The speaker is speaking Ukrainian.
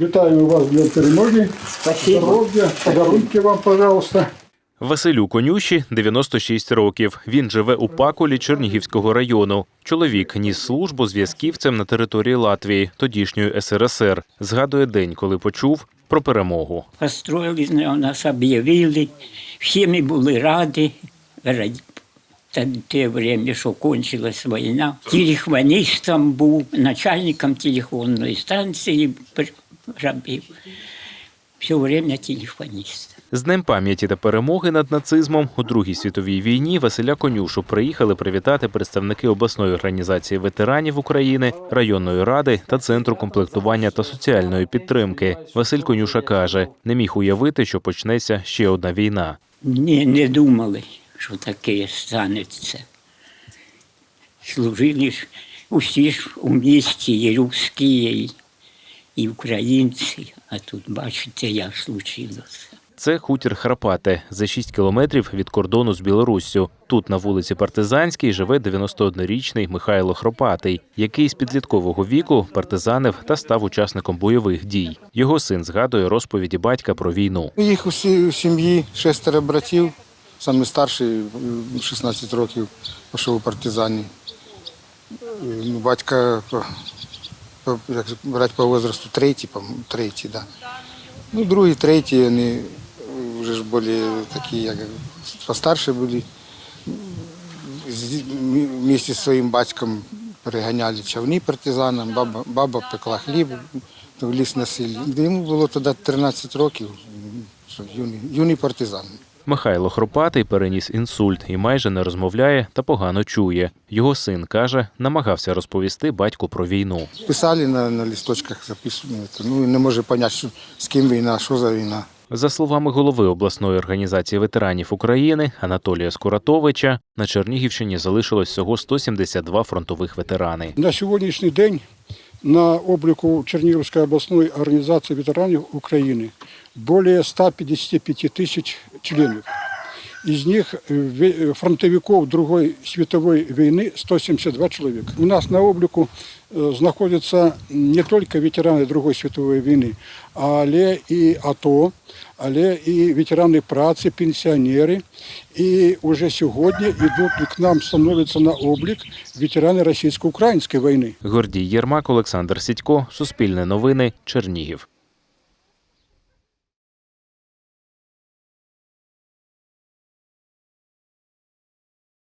Вітаю вас для перемоги. Здоров'я, подарунки вам, пожалуйста. Василю Конюші 96 років. Він живе у Пакулі Чернігівського району. Чоловік ніс службу зв'язківцем на території Латвії, тодішньої СРСР. Згадує день, коли почув про перемогу. Построїли, нас об'явили, всі ми були раді. Раді- Та те время, що кончилась війна, телефоністом був, начальником телефонної станції робив. Все время телефоніст. З Днем пам'яті та перемоги над нацизмом у Другій світовій війні Василя Конюшу приїхали привітати представники обласної організації ветеранів України, районної ради та центру комплектування та соціальної підтримки. Василь Конюша каже, не міг уявити, що почнеться ще одна війна. Ні, не думали, що таке станеться. Служили ж усі ж у місті, і русські, і, і українці. А тут, бачите, як случилося. Це хутір Храпате за 6 кілометрів від кордону з Білоруссю. Тут на вулиці Партизанській живе 91-річний Михайло Хропатий, який з підліткового віку партизанив та став учасником бойових дій. Його син згадує розповіді батька про війну. Їх усі у сім'ї шестеро братів. Саме старший в 16 років пішов у партизані. Ну, Батька як брати по возрасту третій, по третій, да. Ну, другий, третій, вони вже ж були такі, як постарші були. З- Вместе зі своїм батьком переганяли човни партизанам, баба, баба пекла хліб, в ліс носили. Йому було тоді 13 років, юний, юний партизан. Михайло Хропатий переніс інсульт і майже не розмовляє та погано чує. Його син каже, намагався розповісти батьку про війну. Писали на, на листочках, записували, ну і не може зрозуміти, що, з ким війна, що за війна. За словами голови обласної організації ветеранів України Анатолія Скуратовича, на Чернігівщині залишилось всього 172 фронтових ветерани. На сьогоднішній день на обліку Чернігівської обласної організації ветеранів України більше 155 тисяч членів. Із них е, ве- фронтовиків Другої світової війни 172 чоловік. У нас на обліку е, знаходяться не тільки ветерани Другої світової війни, але і АТО, але і ветерани праці, пенсіонери. І вже сьогодні йдуть і к нам становляться на облік ветерани російсько-української війни. Гордій Єрмак, Олександр Сідько, Суспільне новини, Чернігів.